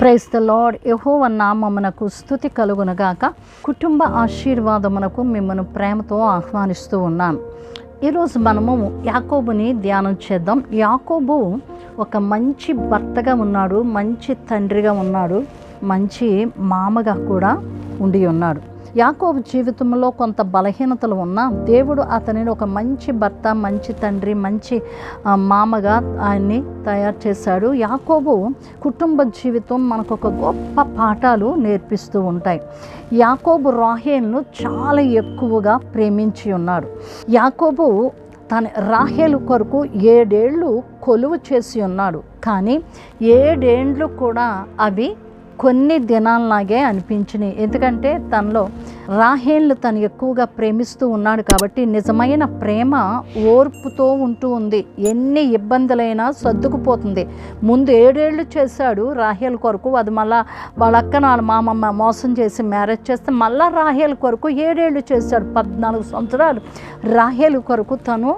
Price the lord యహోవ నామమునకు స్థుతి కలుగునగాక. కుటుంబ ఆశీర్వాదమునకు మిమ్మల్ని ప్రేమతో ఆహ్వానిస్తూ ఉన్నాను ఈరోజు మనము యాకోబుని ధ్యానం చేద్దాం. యాకోబు ఒక మంచి భర్తగా ఉన్నాడు మంచి తండ్రిగా ఉన్నాడు మంచి మామగా కూడా ఉండి ఉన్నాడు. యాకోబు జీవితంలో కొంత బలహీనతలు ఉన్నా దేవుడు అతనిని ఒక మంచి భర్త మంచి తండ్రి మంచి మామగా ఆయన్ని తయారు చేశాడు. యాకోబు కుటుంబ జీవితం మనకు ఒక గొప్ప పాఠాలు నేర్పిస్తూ ఉంటాయి. యాకోబు రాహేల్ను చాలా ఎక్కువగా ప్రేమించి ఉన్నాడు. యాకోబు తన రాహేలు కొరకు ఏడేళ్ళు కొలువు చేసి ఉన్నాడు. కానీ ఏడేండ్లు కూడా అవి కొన్ని దినాలలాగే అనిపించినాయి ఎందుకంటే తనలో రాహేళ్ళు తను ఎక్కువగా ప్రేమిస్తూ ఉన్నాడు కాబట్టి నిజమైన ప్రేమ ఓర్పుతో ఉంటూ ఉంది. ఎన్ని ఇబ్బందులైనా సర్దుకుపోతుంది. ముందు ఏడేళ్ళు చేశాడు రాహేల్ కొరకు. అది మళ్ళా వాళ్ళ అక్క వాళ్ళ మామమ్మ మోసం చేసి మ్యారేజ్ చేస్తే మళ్ళా రాహేల్ కొరకు ఏడేళ్ళు చేశాడు. పద్నాలుగు సంవత్సరాలు రాహేల్ కొరకు తను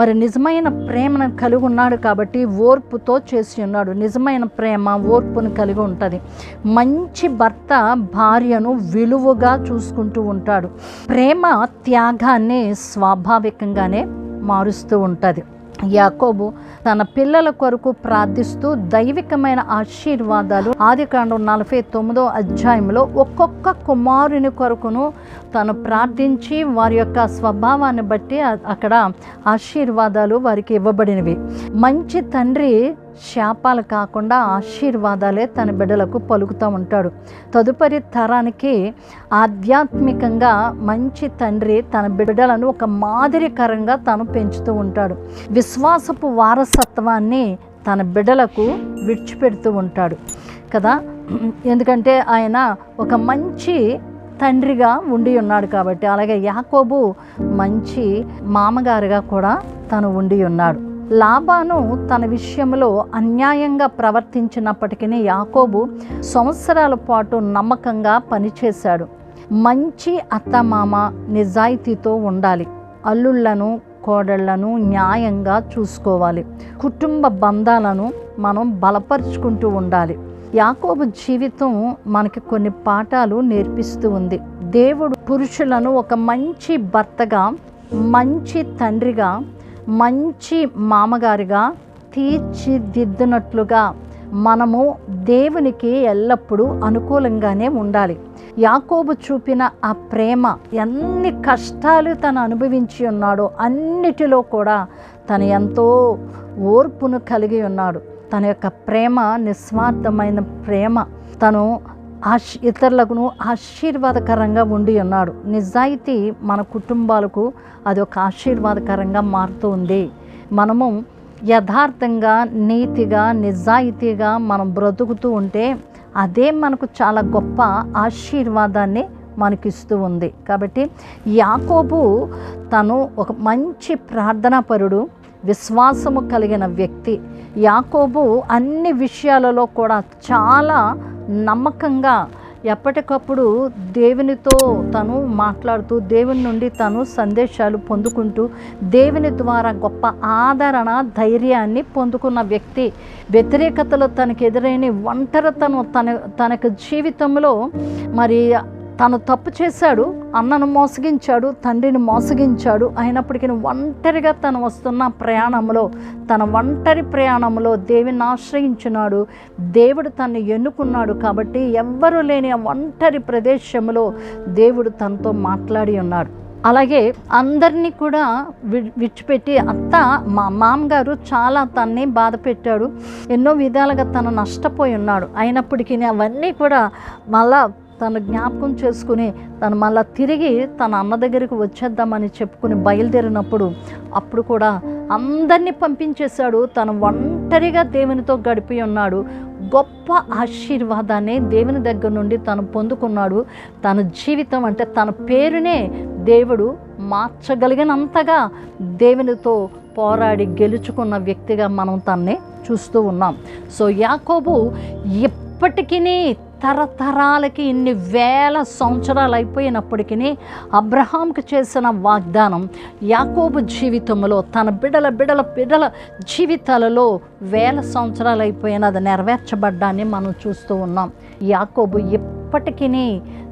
మరి నిజమైన ప్రేమను కలిగి ఉన్నాడు కాబట్టి ఓర్పుతో చేసి ఉన్నాడు. నిజమైన ప్రేమ ఓర్పును కలిగి ఉంటుంది. మంచి భర్త భార్యను విలువగా చూసుకుంటూ ఉంటాడు. ప్రేమ త్యాగాన్ని స్వాభావికంగానే మారుస్తూ ఉంటుంది. యాకోబు తన పిల్లల కొరకు ప్రార్థిస్తూ దైవికమైన ఆశీర్వాదాలు ఆదికాండం నలభై తొమ్మిదో అధ్యాయంలో ఒక్కొక్క కుమారుని కొరకును తను ప్రార్థించి వారి యొక్క స్వభావాన్ని బట్టి అక్కడ ఆశీర్వాదాలు వారికి ఇవ్వబడినవి. మంచి తండ్రి శాపాలు కాకుండా ఆశీర్వాదాలే తన బిడ్డలకు పలుకుతూ ఉంటాడు. తదుపరి తరానికి ఆధ్యాత్మికంగా మంచి తండ్రి తన బిడ్డలను ఒక మాదిరికరంగా తను పెంచుతూ ఉంటాడు. విశ్వాసపు వారసత్వాన్ని తన బిడ్డలకు విడిచిపెడుతూ ఉంటాడు కదా. ఎందుకంటే ఆయన ఒక మంచి తండ్రిగా ఉండి ఉన్నాడు కాబట్టి అలాగే యాకోబు మంచి మామగారుగా కూడా తను ఉండి ఉన్నాడు. లాబాను తన విషయంలో అన్యాయంగా ప్రవర్తించినప్పటికీ యాకోబు సంవత్సరాల పాటు నమ్మకంగా పనిచేశాడు. మంచి అత్తమామ నిజాయితీతో ఉండాలి. అల్లుళ్ళను కోడళ్ళను న్యాయంగా చూసుకోవాలి. కుటుంబ బంధాలను మనం బలపరుచుకుంటూ ఉండాలి. యాకోబు జీవితం మనకి కొన్ని పాఠాలు నేర్పిస్తూ ఉంది. దేవుడు పురుషులను ఒక మంచి భర్తగా మంచి తండ్రిగా మంచి మామగారిగా తీర్చిదిద్దినట్లుగా మనము దేవునికి ఎల్లప్పుడూ అనుకూలంగానే ఉండాలి. యాకోబు చూపిన ఆ ప్రేమ ఎన్ని కష్టాలు తను అనుభవించి ఉన్నాడో అన్నిటిలో కూడా తను ఎంతో ఓర్పును కలిగి ఉన్నాడు. తన యొక్క ప్రేమ నిస్వార్థమైన ప్రేమ తను ఆశ్ ఇతరులకు ఆశీర్వాదకరంగా ఉండి ఉన్నాడు. నిజాయితీ మన కుటుంబాలకు అది ఒక ఆశీర్వాదకరంగా మారుతూ ఉంది మనము యథార్థంగా నీతిగా నిజాయితీగా మనం బ్రతుకుతూ ఉంటే అదే మనకు చాలా గొప్ప ఆశీర్వాదాన్ని మనకిస్తూ ఉంది. కాబట్టి యాకోబు తను ఒక మంచి ప్రార్థనాపరుడు విశ్వాసము కలిగిన వ్యక్తి. యాకోబు అన్ని విషయాలలో కూడా చాలా నమ్మకంగా ఎప్పటికప్పుడు దేవునితో తను మాట్లాడుతూ దేవుని నుండి తను సందేశాలు పొందుకుంటూ దేవుని ద్వారా గొప్ప ఆదరణ ధైర్యాన్ని పొందుకున్న వ్యక్తి వ్యతిరేకతలు తనకు ఎదురైన ఒంటరితను తన తనకు జీవితంలో మరి తను తప్పు చేశాడు అన్నను మోసగించాడు తండ్రిని మోసగించాడు అయినప్పటికీ ఒంటరిగా తను వస్తున్న ప్రయాణంలో తన ఒంటరి ప్రయాణంలో దేవుని ఆశ్రయించున్నాడు దేవుడు తన్ని ఎన్నుకున్నాడు కాబట్టి ఎవ్వరూ లేని ఒంటరి ప్రదేశంలో దేవుడు తనతో మాట్లాడి ఉన్నాడు. అలాగే అందరినీ కూడా వి- విడిచిపెట్టి అత్త మా మామగారు చాలా తన్ని బాధ పెట్టాడు. ఎన్నో విధాలుగా తను నష్టపోయి ఉన్నాడు. అయినప్పటికీ అవన్నీ కూడా మళ్ళా తను జ్ఞాపకం చేసుకుని తను మళ్ళా తిరిగి తన అన్న దగ్గరికి వచ్చేద్దామని చెప్పుకుని బయలుదేరినప్పుడు అప్పుడు కూడా అందరినీ పంపించేశాడు. తను ఒంటరిగా దేవునితో గడిపి ఉన్నాడు. గొప్ప ఆశీర్వాదాన్ని దేవుని దగ్గర నుండి తను పొందుకున్నాడు. తన జీవితం అంటే తన పేరునే దేవుడు మార్చగలిగినంతగా దేవునితో పోరాడి గెలుచుకున్న వ్యక్తిగా మనం తన్ని చూస్తూ ఉన్నాం. సో యాకోబు ఎప్పటికీ తరతరాలకి ఇన్ని వేల సంవత్సరాలు అయిపోయినప్పటికీ అబ్రహాంకి చేసిన వాగ్దానం యాకోబు జీవితంలో తన బిడల బిడల బిడల జీవితాలలో వేల సంవత్సరాలు అయిపోయిన అది నెరవేర్చబడ్డాన్ని మనం చూస్తూ ఉన్నాం. యాకోబు ఇప్పటికీ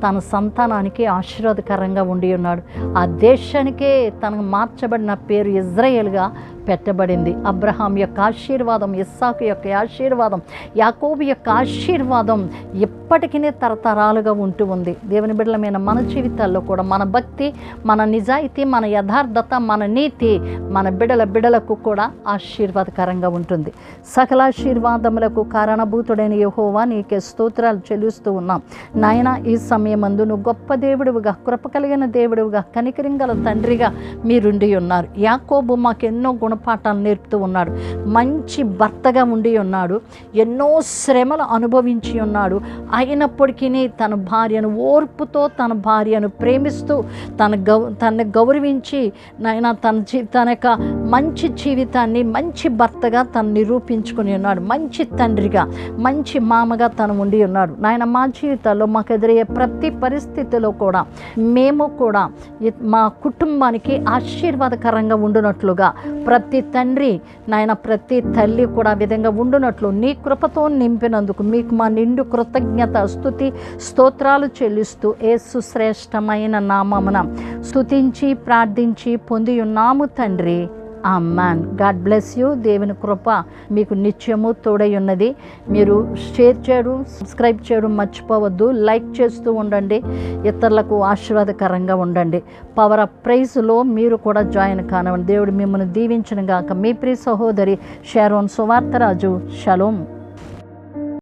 తన సంతానానికి ఆశీర్వాదకరంగా ఉండి ఉన్నాడు. ఆ దేశానికే తనకు మార్చబడిన పేరు ఇజ్రాయేల్గా పెట్టబడింది. అబ్రహాం యొక్క ఆశీర్వాదం ఇస్సాకు యొక్క ఆశీర్వాదం యాకోబు యొక్క ఆశీర్వాదం ఎప్పటికీ తరతరాలుగా ఉంటూ ఉంది. దేవుని బిడ్డలమైన మన జీవితాల్లో కూడా మన భక్తి మన నిజాయితీ మన యథార్థత మన నీతి మన బిడల బిడలకు కూడా ఆశీర్వాదకరంగా ఉంటుంది. సకలాశీర్వాదములకు కారణభూతుడైన యహోవా నీకే స్తోత్రాలు చెల్లిస్తూ ఉన్నాం. నాయన ఈ సమయమందు నువ్వు గొప్ప దేవుడివిగా కృప కలిగిన దేవుడివిగా కనికరింగల తండ్రిగా మీరుండి ఉన్నారు. యాకోబు మాకెన్నో గుణ గుణపాఠాలు నేర్పుతూ ఉన్నాడు. మంచి భర్తగా ఉండి ఉన్నాడు. ఎన్నో శ్రమలు అనుభవించి ఉన్నాడు. అయినప్పటికీ తన భార్యను ఓర్పుతో తన భార్యను ప్రేమిస్తూ తన గౌ తనని గౌరవించి నాయన తన జీ తన యొక్క మంచి జీవితాన్ని మంచి భర్తగా తను నిరూపించుకుని ఉన్నాడు. మంచి తండ్రిగా మంచి మామగా తను ఉండి ఉన్నాడు. నాయన మా జీవితాల్లో మాకు ఎదురయ్యే ప్రతి పరిస్థితిలో కూడా మేము కూడా మా కుటుంబానికి ఆశీర్వాదకరంగా ఉండునట్లుగా ప్రతి తండ్రి నాయన ప్రతి తల్లి కూడా విధంగా ఉండునట్లు నీ కృపతో నింపినందుకు మీకు మా నిండు కృతజ్ఞత స్థుతి స్తోత్రాలు చెల్లిస్తూ ఏసు శ్రేష్టమైన నామమున స్తుతించి ప్రార్థించి పొంది ఉన్నాము తండ్రి. ఆ మ్యాన్ గాడ్ బ్లెస్ యూ దేవుని కృప మీకు నిత్యము తోడై ఉన్నది మీరు షేర్ చేయడం సబ్స్క్రైబ్ చేయడం మర్చిపోవద్దు. లైక్ చేస్తూ ఉండండి. ఇతరులకు ఆశీర్వాదకరంగా ఉండండి. పవర్ ఆఫ్ ప్రైజ్లో మీరు కూడా జాయిన్ కానివ్వండి. దేవుడు మిమ్మల్ని దీవించిన గాక. మీ ప్రియ సహోదరి షారోన్ సువార్తరాజు. షలోం